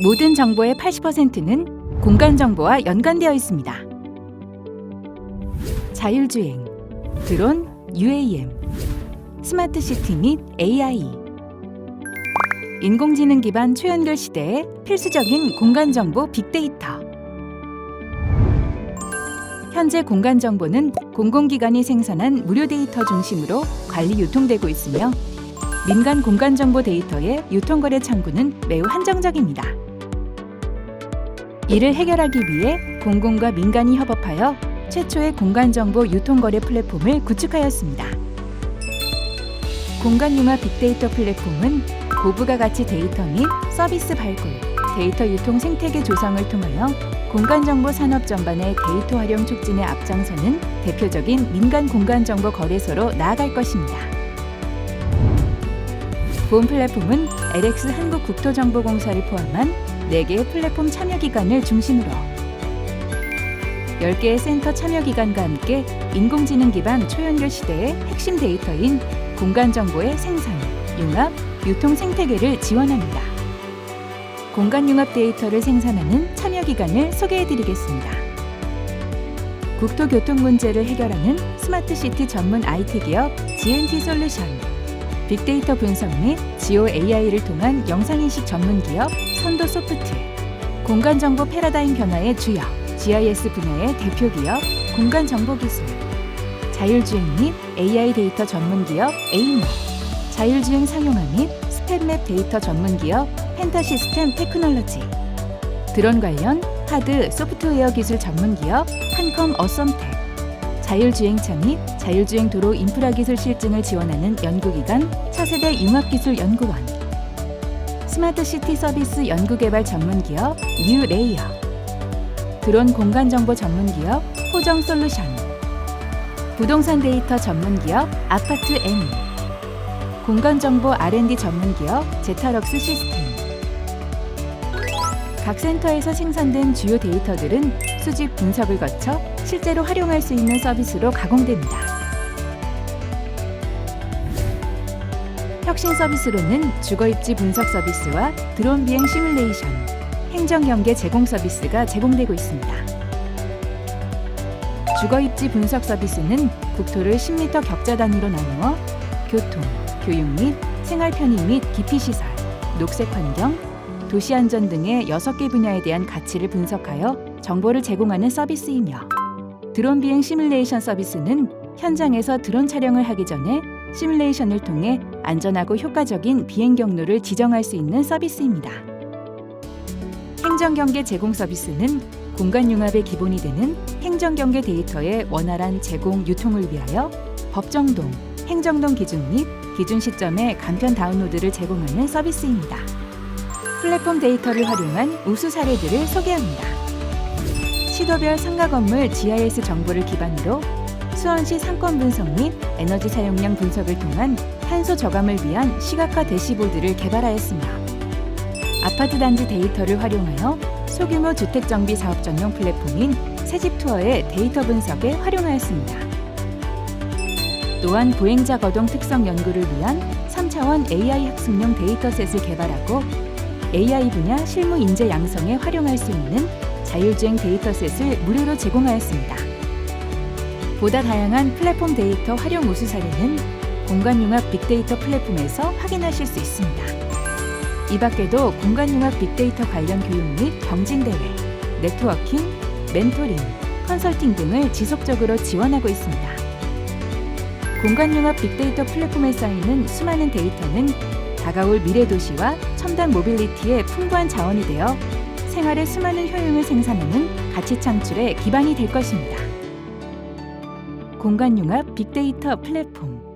모든 정보의 80%는 공간 정보와 연관되어 있습니다. 자율주행, 드론, UAM, 스마트 시티 및 AI. 인공지능 기반 초연결 시대에 필수적인 공간 정보 빅데이터. 현재 공간 정보는 공공기관이 생산한 무료 데이터 중심으로 관리 유통되고 있으며 민간 공간 정보 데이터의 유통거래 창구는 매우 한정적입니다. 이를 해결하기 위해 공공과 민간이 협업하여 최초의 공간 정보 유통거래 플랫폼을 구축하였습니다. 공간융합 빅데이터 플랫폼은 고부가 가치 데이터 및 서비스 발굴, 데이터 유통 생태계 조성을 통하여 공간 정보 산업 전반의 데이터 활용 촉진에 앞장서는 대표적인 민간 공간 정보 거래소로 나아갈 것입니다. 본 플랫폼은 LX 한국국토정보공사를 포함한 4개의 플랫폼 참여 기관을 중심으로 10개의 센터 참여 기관과 함께 인공지능 기반 초연결 시대의 핵심 데이터인 공간 정보의 생산, 융합, 유통 생태계를 지원합니다. 공간 융합 데이터를 생산하는 참여 기관을 소개해 드리겠습니다. 국토교통 문제를 해결하는 스마트 시티 전문 IT 기업 GNT 솔루션. 빅데이터 분석 및 지오 AI를 통한 영상인식 전문 기업 선도 소프트. 공간 정보 패러다임 변화의 주역 GIS 분야의 대표 기업 공간 정보 기술. 자율주행 및 AI 데이터 전문 기업 에이모. 자율주행 상용화 및 스팻맵 데이터 전문 기업 펜타 시스템 테크놀로지. 드론 관련 하드 소프트웨어 기술 전문 기업 한컴 어썸텍. 자율주행 차 및 자율주행 도로 인프라 기술 실증을 지원하는 연구기관 차세대 융합기술연구원. 스마트 시티 서비스 연구개발 전문 기업 뉴레이어. 드론 공간 정보 전문 기업 호정 솔루션. 부동산 데이터 전문 기업 아파트 M. 공간 정보 R&D 전문 기업 제타럭스 시스템. 각 센터에서 생산된 주요 데이터들은 수집 분석을 거쳐 실제로 활용할 수 있는 서비스로 가공됩니다. 혁신 서비스로는 주거 입지 분석 서비스와 드론 비행 시뮬레이션, 행정 경계 제공 서비스가 제공되고 있습니다. 주거 입지 분석 서비스는 국토를 10m 격자 단위로 나누어 교통, 교육 및 생활 편의 및 기피 시설, 녹색 환경, 도시 안전 등의 6개 분야에 대한 가치를 분석하여 정보를 제공하는 서비스이며 드론 비행 시뮬레이션 서비스는 현장에서 드론 촬영을 하기 전에 시뮬레이션을 통해 안전하고 효과적인 비행 경로를 지정할 수 있는 서비스입니다. 행정경계 제공 서비스는 공간 융합의 기본이 되는 행정경계 데이터의 원활한 제공 유통을 위하여 법정동, 행정동 기준 및 기준 시점의 간편 다운로드를 제공하는 서비스입니다. 플랫폼 데이터를 활용한 우수 사례들을 소개합니다. 시도별 상가 건물 GIS 정보를 기반으로 수원시 상권 분석 및 에너지 사용량 분석을 통한 탄소 저감을 위한 시각화 대시보드를 개발하였으며 아파트 단지 데이터를 활용하여 소규모 주택 정비 사업 전용 플랫폼인 새집 투어의 데이터 분석에 활용하였습니다. 또한 보행자 거동 특성 연구를 위한 3차원 AI 학습용 데이터셋을 개발하고 AI 분야 실무 인재 양성에 활용할 수 있는 자율주행 데이터셋을 무료로 제공하였습니다. 보다 다양한 플랫폼 데이터 활용 우수 사례는 공간융합 빅데이터 플랫폼에서 확인하실 수 있습니다. 이 밖에도 공간융합 빅데이터 관련 교육 및 경진대회, 네트워킹, 멘토링, 컨설팅 등을 지속적으로 지원하고 있습니다. 공간융합 빅데이터 플랫폼에 쌓이는 수많은 데이터는 다가올 미래 도시와 첨단 모빌리티의 풍부한 자원이 되어 생활의 수많은 효용을 생산하는 가치 창출의 기반이 될 것입니다. 공간 융합 빅데이터 플랫폼